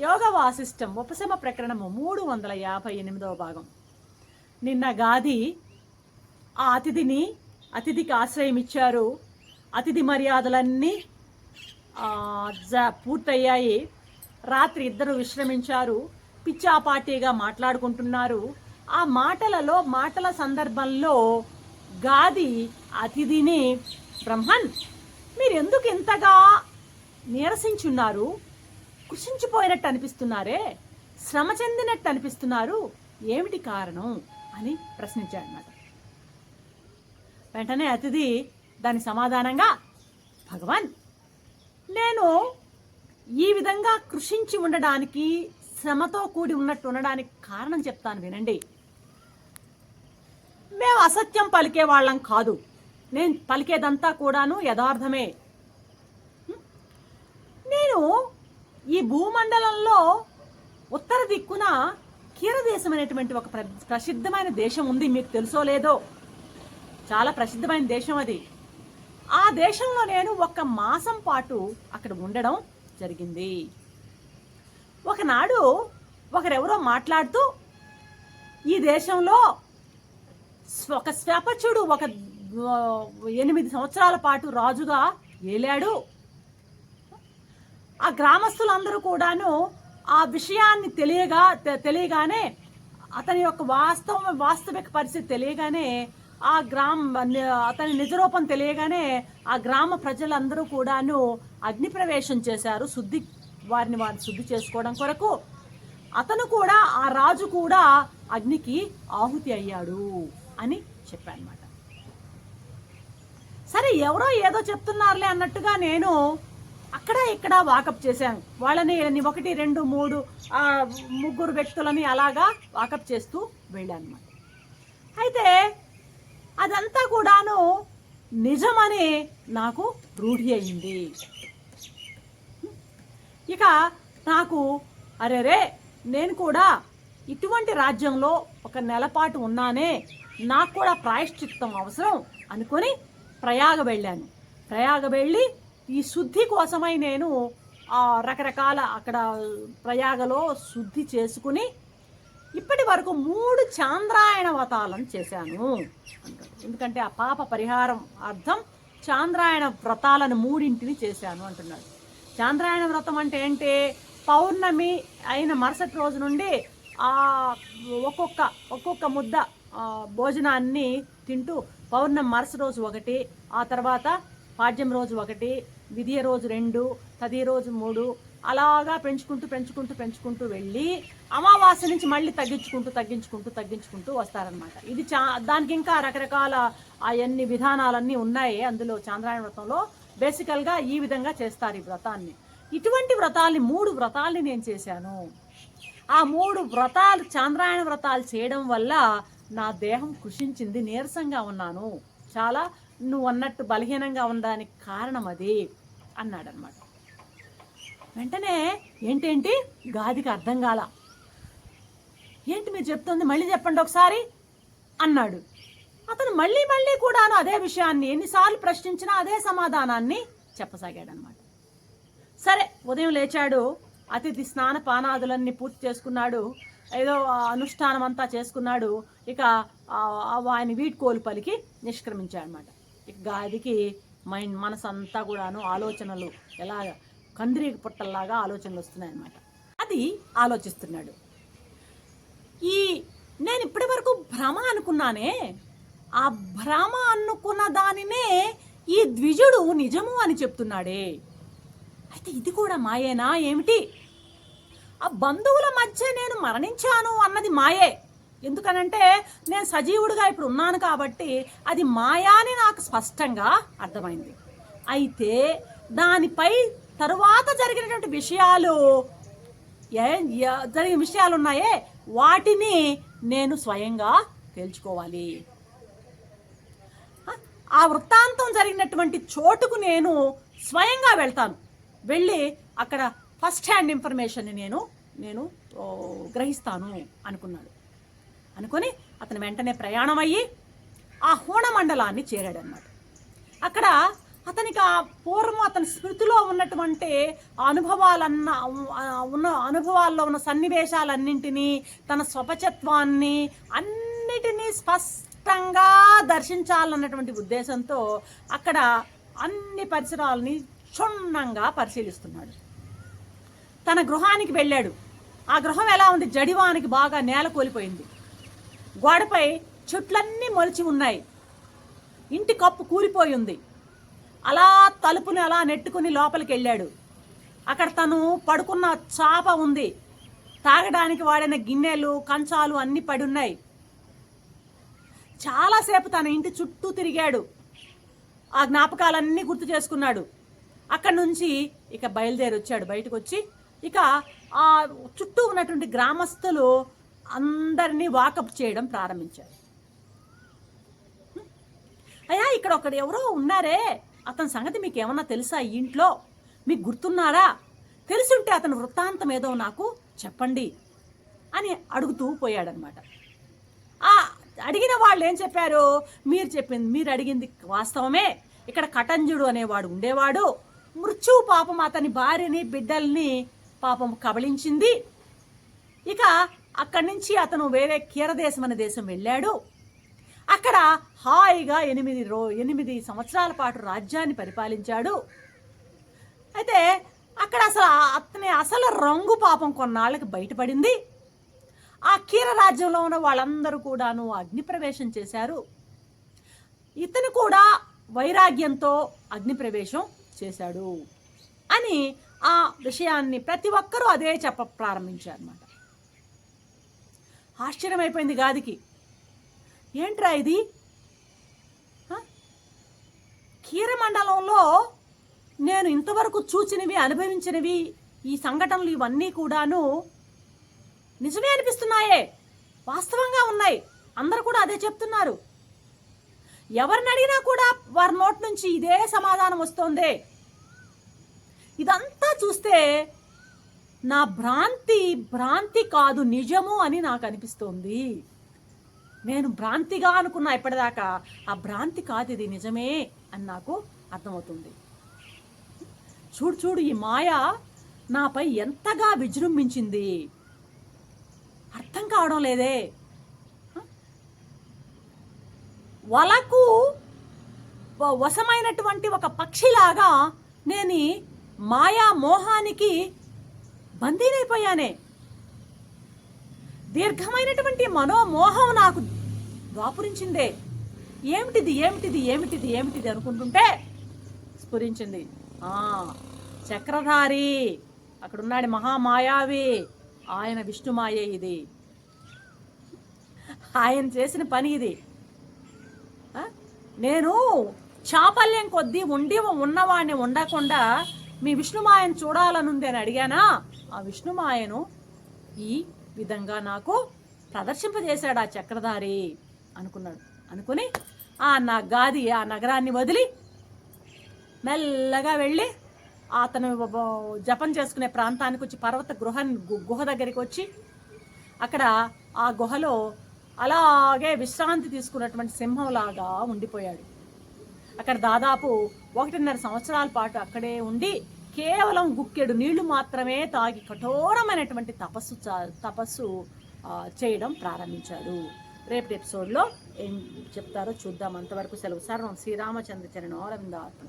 యోగ వాసిష్టం ఉపశమ ప్రకరణము మూడు వందల యాభై ఎనిమిదవ భాగం. నిన్న గాది ఆ అతిథిని అతిథికి ఆశ్రయం ఇచ్చారు. అతిథి మర్యాదలన్నీ జ- పూర్తయ్యాయి. రాత్రి ఇద్దరు విశ్రమించారు. పిచ్చాపాటీగా మాట్లాడుకుంటున్నారు. ఆ మాటలలో మాటల సందర్భంలో గాది అతిథిని బ్రహ్మన్ మీరు ఎందుకు ఇంతగా నీరసించున్నారు? కృషించిపోయినట్టు అనిపిస్తున్నారే? శ్రమ చెందినట్టు అనిపిస్తున్నారు? ఏమిటి కారణం? అని ప్రశ్నించాడనమాట వెంటనే అతిథి దాని సమాధానంగా భగవాన్ నేను ఈ విధంగా కృషించి ఉండడానికి శ్రమతో కూడి ఉన్నట్టు ఉండడానికి కారణం చెప్తాను వినండి. మేము అసత్యం పలికే వాళ్ళం కాదు. నేను పలికేదంతా కూడాను యథార్థమే. నేను ఈ భూమండలంలో ఉత్తర దిక్కున కీరదేశం అనేటువంటి ఒక ప్ర- ప్రసిద్ధమైన దేశం ఉంది. మీకు తెలుసో లేదో? చాలా ప్రసిద్ధమైన దేశం అది. ఆ దేశంలో నేను ఒక మాసం పాటు అక్కడ ఉండడం జరిగింది. ఒకనాడు ఒకరెవరో మాట్లాడుతూ ఈ దేశంలో ఒక శ్వపచుడు ఒక ఎనిమిది సంవత్సరాల పాటు రాజుగా ఏలాడు. ఆ గ్రామస్తులందరూ కూడాను ఆ విషయాన్ని తెలియగా తె- తెలియగానే అతని యొక్క వాస్తవ వాస్తవిక పరిస్థితి తెలియగానే ఆ గ్రామ అతని నిజరూపం తెలియగానే ఆ గ్రామ ప్రజలందరూ కూడాను అగ్ని ప్రవేశం చేశారు. శుద్ధి వారిని వారిని శుద్ధి చేసుకోవడం కొరకు. అతను కూడా ఆ రాజు కూడా అగ్నికి ఆహుతి అయ్యాడు అని చెప్పానమాట. సరే ఎవరో ఏదో చెప్తున్నారులే అన్నట్టుగా నేను అక్కడ ఇక్కడ వాకప్ చేశాను. వాళ్ళని ఒకటి రెండు మూడు ముగ్గురు వ్యక్తులని అలాగా వాకప్ చేస్తూ వెళ్ళాను అనమాట అయితే అదంతా కూడాను నిజమని నాకు రూఢి అయింది ఇక నాకు అరెరే నేను కూడా ఇటువంటి రాజ్యంలో ఒక నెలపాటు ఉన్నానే నాకు కూడా ప్రాయశ్చిత్తం అవసరం అనుకొని ప్రయాగ వెళ్ళాను. ప్రయాగ వెళ్ళి ఈ శుద్ధి కోసమై నేను ఆ రకరకాల అక్కడ ప్రయాగలో శుద్ధి చేసుకుని ఇప్పటి వరకు మూడు చాంద్రాయణ వ్రతాలను చేశాను అంటాడు ఎందుకంటే ఆ పాప పరిహారం అర్థం చాంద్రాయణ వ్రతాలను మూడింటిని చేశాను అంటున్నాడు. చాంద్రాయణ వ్రతం అంటే ఏంటి? పౌర్ణమి అయిన మరుసటి రోజు నుండి ఆ ఒక్కొక్క ఒక్కొక్క ముద్ద భోజనాన్ని తింటూ పౌర్ణమి మరుసటి రోజు ఒకటి ఆ తర్వాత పాడ్యం రోజు ఒకటి విధియ రోజు రెండు తది రోజు మూడు అలాగా పెంచుకుంటూ పెంచుకుంటూ పెంచుకుంటూ వెళ్ళి అమావాస్య నుంచి మళ్ళీ తగ్గించుకుంటూ తగ్గించుకుంటూ తగ్గించుకుంటూ వస్తారనమాట ఇది చా దానికి ఇంకా రకరకాల అవన్నీ విధానాలన్నీ ఉన్నాయి. అందులో చాంద్రాయణ వ్రతంలో బేసికల్గా ఈ విధంగా చేస్తారు ఈ వ్రతాన్ని. ఇటువంటి వ్రతాల్ని మూడు వ్రతాల్ని నేను చేశాను. ఆ మూడు వ్రతాలు చాంద్రాయణ వ్రతాలు చేయడం వల్ల నా దేహం కృషించింది నీరసంగా ఉన్నాను. చాలా నువ్వు అన్నట్టు బలహీనంగా ఉండడానికి కారణం అది. అన్నాడనమాట. వెంటనే ఏంటేంటి గాదికి అర్థం కాల. ఏంటి మీరు చెప్తుంది? మళ్ళీ చెప్పండి ఒకసారి అన్నాడు. అతను మళ్ళీ మళ్ళీ కూడాను అదే విషయాన్ని ఎన్నిసార్లు ప్రశ్నించినా అదే సమాధానాన్ని చెప్పసాగాడనమాట. సరే ఉదయం లేచాడు. అతిథి స్నాన పానాదులన్నీ పూర్తి చేసుకున్నాడు. ఏదో అనుష్ఠానం అంతా చేసుకున్నాడు. ఇక ఆ- వీటి ఆయన వీడ్కోలు పలికి నిష్క్రమించాడనమాట. ఇక గాదికి మైండ్ మనసు అంతా కూడాను ఆలోచనలు ఎలా కందిరీగ పుట్టల్లాగా ఆలోచనలు వస్తున్నాయి అనమాట అది ఆలోచిస్తున్నాడు. ఈ నేను ఇప్పటి వరకు భ్రమ అనుకున్నానే ఆ భ్రమ అనుకున్న దానినే ఈ ద్విజుడు నిజము అని చెప్తున్నాడే. అయితే ఇది కూడా మాయేనా? ఏమిటి? ఆ బంధువుల మధ్య నేను మరణించాను అన్నది మాయే. ఎందుకనంటే నేను సజీవుడిగా ఇప్పుడు ఉన్నాను కాబట్టి అది మాయా అని నాకు స్పష్టంగా అర్థమైంది. అయితే దానిపై తరువాత జరిగినటువంటి విషయాలు ఏ జరిగిన విషయాలు ఉన్నాయే? వాటిని నేను స్వయంగా తేల్చుకోవాలి. ఆ, వృత్తాంతం జరిగినటువంటి చోటుకు నేను స్వయంగా వెళ్తాను. వెళ్ళి అక్కడ ఫస్ట్ హ్యాండ్ ఇన్ఫర్మేషన్ని నేను నేను గ్రహిస్తాను అనుకున్నాడు. అనుకొని అతను వెంటనే ప్రయాణం అయ్యి ఆ హోణ మండలాన్ని చేరాడనమాట అక్కడ అతనికి ఆ పూర్వం అతని స్మృతిలో ఉన్నటువంటి ఆ అనుభవాలన్న ఉన్న అనుభవాల్లో ఉన్న సన్నివేశాలన్నింటినీ తన స్వపచత్వాన్ని అన్నిటినీ స్పష్టంగా దర్శించాలన్నటువంటి ఉద్దేశంతో అక్కడ అన్ని పరిసరాలని క్షుణ్ణంగా పరిశీలిస్తున్నాడు. తన గృహానికి వెళ్ళాడు. ఆ గృహం ఎలా ఉంది? జడివానికి బాగా నేల కోల్పోయింది. గోడపై చెట్లన్నీ మొలిచి ఉన్నాయి. ఇంటి కప్పు కూలిపోయి ఉంది. అలా తలుపుని అలా నెట్టుకుని లోపలికి వెళ్ళాడు. అక్కడ తను పడుకున్న చాప ఉంది. తాగడానికి వాడిన గిన్నెలు కంచాలు అన్నీ పడి ఉన్నాయి చాలాసేపు తన ఇంటి చుట్టూ తిరిగాడు. ఆ జ్ఞాపకాలన్నీ గుర్తు చేసుకున్నాడు. అక్కడి నుంచి ఇక బయలుదేరి వచ్చాడు బయటకు వచ్చి ఇక ఆ చుట్టూ ఉన్నటువంటి గ్రామస్తులు అందరినీ వాకప్ చేయడం ప్రారంభించారు. అయ్యా ఇక్కడ ఒకడు ఎవరో ఉన్నారే. అతని సంగతి మీకు ఏమన్నా తెలుసా ఈ ఇంట్లో? మీకు గుర్తున్నారా? తెలుసుంటే అతని వృత్తాంతం ఏదో నాకు చెప్పండి అని అడుగుతూ పోయాడనమాట. ఆ అడిగిన వాళ్ళు ఏం చెప్పారు? మీరు చెప్పింది మీరు అడిగింది వాస్తవమే. ఇక్కడ కటంజుడు అనేవాడు ఉండేవాడు. మృత్యు పాపం అతని భార్యని బిడ్డల్ని పాపం కబళించింది. ఇక అక్కడి నుంచి అతను వేరే కీరదేశం అనే దేశం వెళ్ళాడు. అక్కడ హాయిగా ఎనిమిది రో ఎనిమిది సంవత్సరాల పాటు రాజ్యాన్ని పరిపాలించాడు. అయితే అక్కడ అసలు అతని అసలు రంగు పాపం కొన్నాళ్ళకి బయటపడింది. ఆ కీర రాజ్యంలో ఉన్న వాళ్ళందరూ కూడాను అగ్నిప్రవేశం చేశారు. ఇతను కూడా వైరాగ్యంతో అగ్నిప్రవేశం చేశాడు అని ఆ విషయాన్ని ప్రతి ఒక్కరూ అదే చెప్ప ప్రారంభించారన్నమాట. ఆశ్చర్యమైపోయింది గాదికి. ఏంట్రా ఇది? హ? నేను ఇంతవరకు చూచినవి అనుభవించినవి ఈ సంఘటనలు ఇవన్నీ కూడాను నిజమే అనిపిస్తున్నాయే. వాస్తవంగా ఉన్నాయి. అందరూ కూడా అదే చెప్తున్నారు. ఎవరిని అడిగినా కూడా వారి నోటి నుంచి ఇదే సమాధానం వస్తోందే. ఇదంతా చూస్తే నా భ్రాంతి భ్రాంతి కాదు నిజము అని నాకు అనిపిస్తోంది. నేను భ్రాంతిగా అనుకున్నా ఇప్పటిదాకా ఆ భ్రాంతి కాదు ఇది నిజమే అని నాకు అర్థమవుతుంది. చూడు చూడు ఈ మాయ నాపై ఎంతగా విజృంభించింది. అర్థం కావడం లేదే. వలకు వశమైనటువంటి ఒక పక్షిలాగా నేను మాయా మోహానికి బందీనైపోయానే దీర్ఘమైనటువంటి మనోమోహం నాకు దాపురించిందే ఏమిటిది ఏమిటిది ఏమిటిది ఏమిటిది అనుకుంటుంటే స్ఫురించింది. చక్రధారి అక్కడున్నాడు మహామాయావి ఆయన విష్ణుమాయే ఇది. ఆయన చేసిన పని ఇది. నేను చాపల్యం కొద్దీ ఉండి ఉన్నవాడిని ఉండకుండా మీ విష్ణుమాయను చూడాలనుంది అని అడిగానా? ఆ విష్ణుమాయను ఈ విధంగా నాకు ప్రదర్శింపజేశాడు ఆ చక్రధారి అనుకున్నాడు. అనుకుని ఆ నా గాది ఆ నగరాన్ని వదిలి మెల్లగా వెళ్ళి అతను జపం చేసుకునే ప్రాంతానికి వచ్చి పర్వత గృహ గు- గుహ దగ్గరికి వచ్చి అక్కడ ఆ గుహలో అలాగే విశ్రాంతి తీసుకున్నటువంటి సింహంలాగా ఉండిపోయాడు. అక్కడ దాదాపు ఒకటిన్నర సంవత్సరాల పాటు అక్కడే ఉండి కేవలం గుక్కెడు నీళ్ళు మాత్రమే తాగి కఠోరమైనటువంటి తపస్సు చా- తపస్సు చేయడం ప్రారంభించాడు. రేపటి ఎపిసోడ్లో ఏం చెప్తారో చూద్దాం. అంతవరకు సెలవు. సర్వం శ్రీరామచంద్ర చరణ్ అరవిందాత్మ